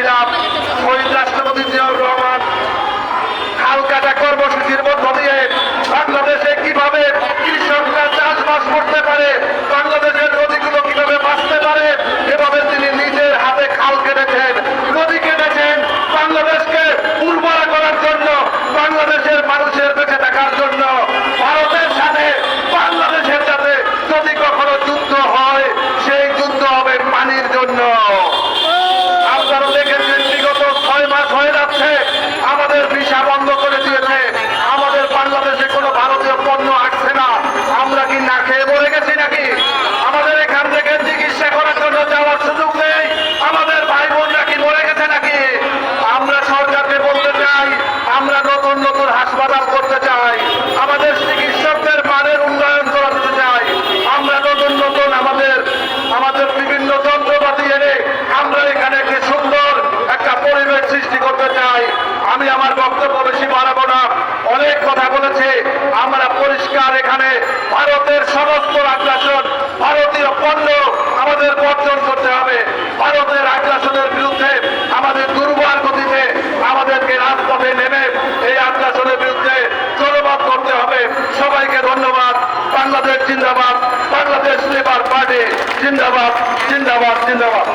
ছিলাম সমাধান করতে চাই। আমাদের চিকিৎসকদের মানের উন্নয়ন করাতে চাই। আমরা নতুন নতুন আমাদের আমাদের বিভিন্ন যন্ত্রপাতি এনে আমরা এখানে একটি সুন্দর একটা পরিবেশ সৃষ্টি করতে চাই। আমি আমার বক্তব্য বেশি বাড়াবো না। অনেক কথা বলেছে। জিন্দাবাদ বাংলাদেশ লেবার পার্টি জিন্দাবাদ জিন্দাবাদ জিন্দাবাদ।